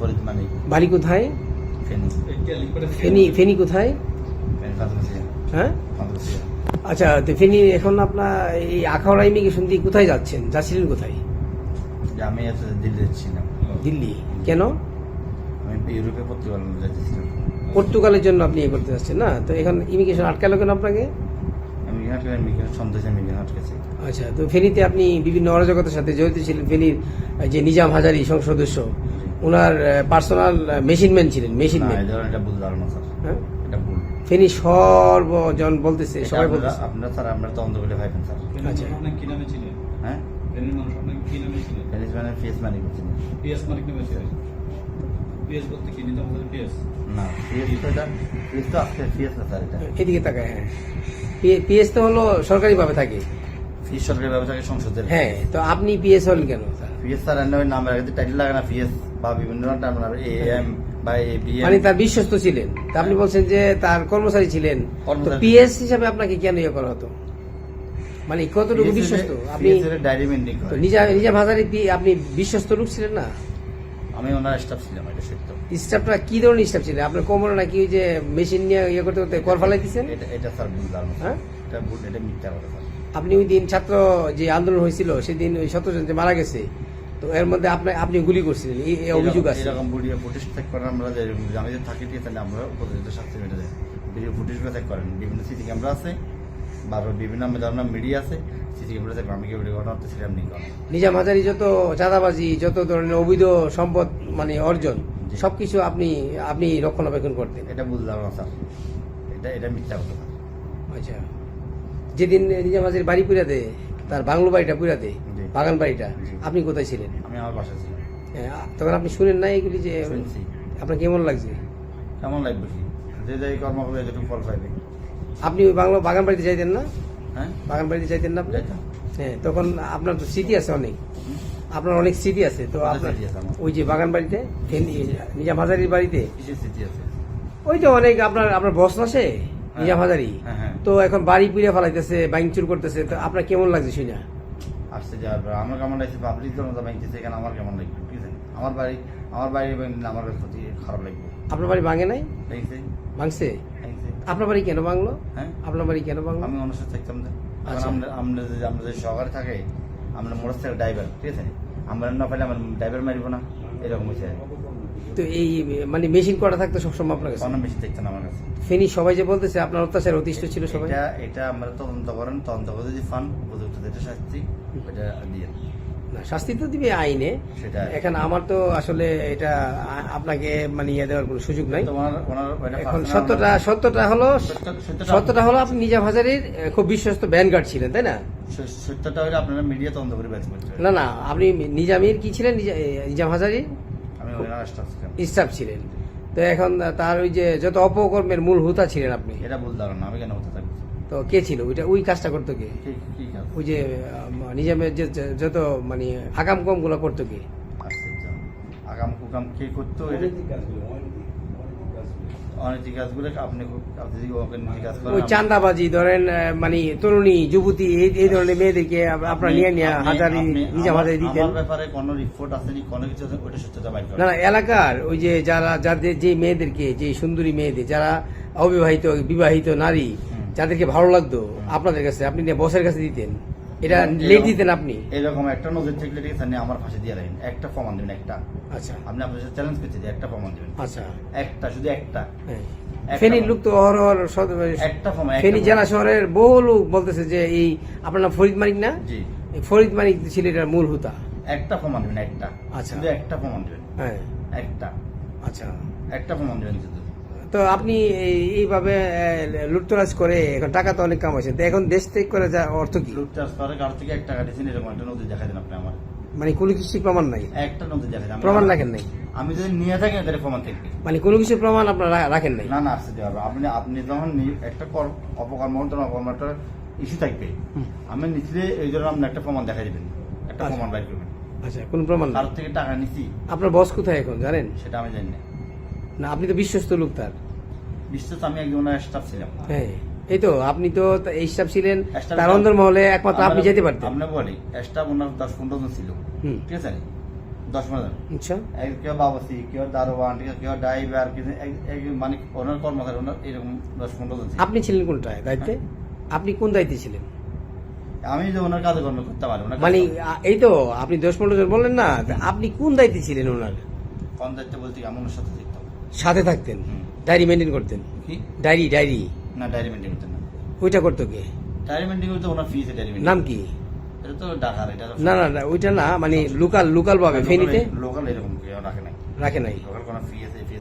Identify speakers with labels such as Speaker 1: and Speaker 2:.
Speaker 1: ফরিদ মানিক
Speaker 2: বাড়ি কোথায়?
Speaker 1: ফেনী।
Speaker 2: ফেনি কোথায়? হ্যাঁ? আচ্ছা তো ফেনি এখন আপনার এই আখাউড়া ইমিগ্রেশন দিয়ে কোথায় যাচ্ছেন? যাচ্ছিলেন কোথায়?
Speaker 1: যে আমি দিল্লি যাচ্ছিলাম।
Speaker 2: দিল্লি? কেন?
Speaker 1: আমি ইউরোপে প্রতিবার যাচ্ছিলাম।
Speaker 2: পর্তুগালের জন্য আপনি এ করতে যাচ্ছেন না? তো এখন ইমিগ্রেশন আটকালো কেন আপনাকে? আচ্ছা তো ফেনীতে আপনি বিভিন্ন অরাজকতার সাথে জড়িত ছিলেন। ফেনীর যে নিজাম হাজারি সংসদ সদস্য ওনার পার্সোনাল মেশিনম্যান ছিলেন
Speaker 1: না
Speaker 2: মেশিনম্যান
Speaker 1: এই ধরনের এটা ভুল ধারণা স্যার।
Speaker 2: হ্যাঁ?
Speaker 1: এটা ভুল।
Speaker 2: ফেনী সর্বজন বলতেছে সবাই বলতেছে।
Speaker 1: আপনারা স্যার আপনারা তদন্ত করে ভাইবেন স্যার।
Speaker 2: আচ্ছা।
Speaker 3: আপনার কি নামে ছিলেন?
Speaker 1: হ্যাঁ?
Speaker 3: ফেনীর মানুষ আপনার কি নামে ছিলেন?
Speaker 1: মানে
Speaker 3: পিএস মালিক নামে ছিলেন। পিএস বলতে কি? নিতে আমাদের পিএস
Speaker 1: না ফিস তো এটা ফিস তো আজকে ফিস না স্যার এটা।
Speaker 2: এদিকে তাকায় হ্যাঁ। পিএস তো হলো সরকারিভাবে থাকে।
Speaker 1: সরকারি ব্যবসাকে সংসদের।
Speaker 2: হ্যাঁ তো আপনি পিএস হলেন কেন?
Speaker 1: পিএস স্যার এর নাম টাইটেল লাগে না পিএস বা বিভিন্ন টাইম এ এম বা এ বি
Speaker 2: মানে তার বিশ্বস্ত ছিলেন। তা আপনি বলছেন যে তার কর্মচারী ছিলেন। পিএস হিসাবে আপনাকে কেন ইয়ে করা হতো? মানে কতটুকু বিশ্বস্ত? আপনি
Speaker 1: ডায়েরি
Speaker 2: নিজা নিজা ভাজারি আপনি বিশ্বস্ত লোক ছিলেন না?
Speaker 1: আমি ওনার স্টাফ ছিলাম এটা সত্য।
Speaker 2: স্টাফটা কি ধরনের স্টাফ ছিলেন? আপনার কোমরে নাকি ওই যে মেশিন নিয়ে ইয়ে করতে করতে কর ফালাই দিচ্ছেন
Speaker 1: এটা এটা স্যার ভুল ধারণা
Speaker 2: হ্যাঁ?
Speaker 1: এটা ভুল এটা মিথ্যা কথা
Speaker 2: আপনি ওই দিন ছাত্র যে আন্দোলন হয়েছিল সেদিন ওই সতেরো যে মারা গেছে তো এর মধ্যে আপনি আপনি গুলি করছিলেন। এই অভিযোগ আছে।
Speaker 1: এরকম ভিডিও ফুটেজ চেক করেন আমরা যে আমি যদি থাকি দিয়ে তাহলে আমরা উপযুক্ত শাস্তি মেটে দেয় ভিডিও ফুটেজগুলো চেক করেন। বিভিন্ন সিসি ক্যামেরা আছে বা বিভিন্ন ধরনের মিডিয়া আছে সিসি ক্যামেরা আমি কি ভিডিও ঘটনা হচ্ছে সেটা আপনি
Speaker 2: নিজাম হাজারি যত চাঁদাবাজি যত ধরনের অবৈধ সম্পদ মানে অর্জন। সবকিছু আপনি আপনি রক্ষণাবেক্ষণ করতেন।
Speaker 1: এটা ভুল ধারণা স্যার। এটা এটা মিথ্যা কথা।
Speaker 2: আচ্ছা। যেদিন নিজাম হাজারি বাড়ি পুরা দেয় তার বাংলো বাড়িটা পুরা দেয়
Speaker 1: জি।
Speaker 2: বাগান বাড়িটা আপনি কোথায় ছিলেন?
Speaker 1: আমি আমার বাসায় ছিলাম।
Speaker 2: হ্যাঁ, তখন আপনি শুনেন না এগুলি যে আপনার কেমন লাগছে?
Speaker 1: কেমন লাগবে? যে যাই কর্ম করবে ফল পাইবে
Speaker 2: আপনি ওই বাংলো বাগান বাড়িতে যাইতেন না?
Speaker 1: হ্যাঁ।
Speaker 2: বাগান বাড়িতে যাইতেন না আপনি। হ্যাঁ তখন আপনার তো স্মৃতি আছে অনেক। আপনার অনেক স্মৃতি আছে তো আপনার
Speaker 1: স্মৃতি আছে?
Speaker 2: ওই যে বাগান বাড়িতে নিজাম হাজারির বাড়িতে?
Speaker 1: স্থিতি আছে?
Speaker 2: ওই তো অনেক আপনার আপনার বস না সে নিজাম হাজারি
Speaker 1: হ্যাঁ, হ্যাঁ।
Speaker 2: তো এখন বাড়ি পুড়ে ফেলাইতেছে বাইংচুর করতেছে তো আপনার কেমন লাগছে শুনে?
Speaker 1: আসছে যাওয়ার পর আমার কেমন লাগছে? পাবলিক জনতা ব্যাংকেছে এখানে আমার কেমন লাগবে আছে? আমার বাড়ি আমার বাড়ি আমার ক্ষতি খারাপ লাগবে।
Speaker 2: আপনার বাড়ি ভাঙে নাই? ভাঙছে। আপনার বাড়ি কেন ভাঙলো?
Speaker 1: হ্যাঁ।
Speaker 2: আপনার বাড়ি কেন ভাঙলো?
Speaker 1: আমি অনুসার থাকতাম না।
Speaker 2: আচ্ছা।
Speaker 1: আমরা আমরা যে আমরা যে শহরে থাকে আমরা মোটর সাইকেল ড্রাইভার ঠিক আছে? আমরা না পাইলে আমার ড্রাইভার মারিব না। এরকম হয়েছে
Speaker 2: তো এই মানে মেশিন করা থাকতো সবসময় আপনার কাছে?
Speaker 1: কোনো বেশি দেখতেন আমার কাছে।
Speaker 2: ফেনি সবাই যে বলতেছে আপনার অত্যাচার অতিষ্ঠ ছিল সবাই?
Speaker 1: এটা এটা আমরা তদন্ত করেন তদন্ত করে যদি ফান উপযুক্ত যেটা শাস্তি ওটা দিয়ে
Speaker 2: না শাস্তি তো দিবে আইনে।
Speaker 1: সেটা
Speaker 2: এখন আমার তো আসলে এটা আপনাকে মানে ইয়ে দেওয়ার কোনো সুযোগ নাই। এখন সত্যটা সত্যটা হলো
Speaker 1: সত্যটা-
Speaker 2: হলো আপনি নিজাম হাজারির খুব বিশ্বস্ত ব্যানগার্ড ছিলেন তাই না?
Speaker 1: সত্যটা হলে আপনারা মিডিয়া তদন্ত করে ব্যর্থ করতে
Speaker 2: না না আপনি নিজামির কি ছিলেন? নিজা- নিজাম হাজারির
Speaker 1: আমি স্টাফ
Speaker 2: ছিলেন। তো এখন তার ওই যে যত অপকর্মের মূল হুতা ছিলেন আপনি।
Speaker 1: এটা ভুল ধারণা আমি কেন হতে থাকব?
Speaker 2: তো কে ছিল? ওইটা ওই কাজটা করতো কে? ওই যে নিজামের যে যত মানে আকাম কমগুলো করতো কে?
Speaker 1: আগাম কুকাম কে করতো? এটা অনৈতিক কাজগুলো আপনি আপনি যদি কাজ করেন
Speaker 2: ওই চান্দাবাজি ধরেন মানে তরুণী যুবতী এই ধরনের মেয়েদেরকে আপ- আপনারা নিয়ে নিয়ে হাজারি
Speaker 1: আপনি
Speaker 2: নিজাম হাজারি দিতেন।
Speaker 1: আমার ব্যাপারে কোনো রিপোর্ট আসেনি কোনো কিছু ওটা সত্যতা বাইর
Speaker 2: না না এলাকার ওই যে যারা যাদের যে মেয়েদেরকে যে সুন্দরী মেয়েদের যারা অবিবাহিত বিবাহিত নারী যাদেরকে ভালো লাগতো আপনাদের কাছে আপনি বসের কাছে দিতেন। এটা লেট দিতেন আপনি?
Speaker 1: এরকম একটা নজর থাকলে ঠিক আছে আমার ফাঁসি দিয়ে রাখেন। একটা প্রমাণ দেবেন একটা।
Speaker 2: আচ্ছা।
Speaker 1: আপনি আপনার সাথে চ্যালেঞ্জ করছি যে একটা প্রমাণ দেবেন।
Speaker 2: আচ্ছা।
Speaker 1: একটা শুধু একটা।
Speaker 2: ফেনীর লোক তো অহরহ
Speaker 1: একটা প্রমাণ
Speaker 2: ফেনী জেলা শহরের বহু লোক বলতেছে যে এই আপনার নাম ফরিদ মানিক না?
Speaker 1: জি।
Speaker 2: ফরিদ মানিক ছিল এটার মূল হুতা।
Speaker 1: একটা প্রমাণ দেবেন একটা।
Speaker 2: আচ্ছা।
Speaker 1: শুধু একটা প্রমাণ দেবেন।
Speaker 2: হ্যাঁ।
Speaker 1: একটা।
Speaker 2: আচ্ছা।
Speaker 1: একটা প্রমাণ দেবেন
Speaker 2: তো আপনি এই- এইভাবে লুটতরাজ করে এখন টাকা তো অনেক কামাইছেন তো এখন দেশ থেকে করে যা অর্থ কি?
Speaker 1: লুট চাষ করে কার থেকে একটা দিয়েছেন এরকম একটা নদী দেখা দেন আপনি আমার।
Speaker 2: মানে কোনো কিছু প্রমাণ নাই?
Speaker 1: একটা নদী দেখা দেন
Speaker 2: প্রমাণ রাখেন নাই?
Speaker 1: আমি যদি নিয়ে থাকি তাহলে প্রমাণ থাকবে।
Speaker 2: মানে কোনো কিছু প্রমাণ আপনারা রাখেন নাই?
Speaker 1: না না আসতে দেওয়া আপনি আপনি যখন একটা কর- অপকর্ম হতো না অপকর্মটা ইস্যু থাকবে। আমি নিচে এই জন্য আপনি একটা প্রমাণ দেখা দিবেন। একটা
Speaker 2: আচ্ছা।
Speaker 1: প্রমাণ বাইর করবেন।
Speaker 2: আচ্ছা কোনো প্রমাণ
Speaker 1: কার থেকে টাকা নিছি।
Speaker 2: আপনার বস কোথায় এখন জানেন?
Speaker 1: সেটা আমি জানি না।
Speaker 2: না আপনি তো বিশ্বস্ত লোক তার।
Speaker 1: বিশ্বস্ত আমি একজন স্টাফ ছিলাম।
Speaker 2: হ্যাঁ এই তো আপনি তো এই স্টাফ ছিলেন তার অন্দর মহলে একমাত্র আপনি যেতে পারতেন।
Speaker 1: আমরা বলি স্টাফ ওনার দশ পনেরো জন ছিল। ঠিক আছে? দশ পনেরো জন।
Speaker 2: আচ্ছা।
Speaker 1: কেউ বাবাসি কেউ দারোয়ান কেউ ড্রাইভার মানে ওনার কর্মচারী ওনার এরকম দশ পনেরো জন ছিল।
Speaker 2: আপনি ছিলেন কোনটায়? দায়িত্বে? আপনি কোন দায়িত্বে ছিলেন?
Speaker 1: আমি যে ওনার কাজে কর্ম করতে পারি ওনার
Speaker 2: মানে এই তো আপনি দশ পনেরো জন বললেন না আপনি কোন দায়িত্বে ছিলেন ওনার?
Speaker 1: কোন দায়িত্ব বলতে কি, আমি ওনার সাথে
Speaker 2: সাথে থাকতেন। ডায়েরি মেনটেন করতেন।
Speaker 1: কি?
Speaker 2: Diary diary.
Speaker 1: না ডায়েরি মেনটেন করতেন না।
Speaker 2: ওইটা করতো কে?
Speaker 1: ডায়েরি মেনটেন করতে ওনার ফিস ডায়েরি মেনটেন
Speaker 2: নাম কি?
Speaker 1: এটা তো ঢাকার এটা
Speaker 2: না না না ওইটা না মানে লোকাল লোকাল ভাবে ফেনীতে?
Speaker 1: লোকাল এরকম রাখে নাই।
Speaker 2: রাখে নাই।
Speaker 1: লোকাল কোনো ফি আছে ফি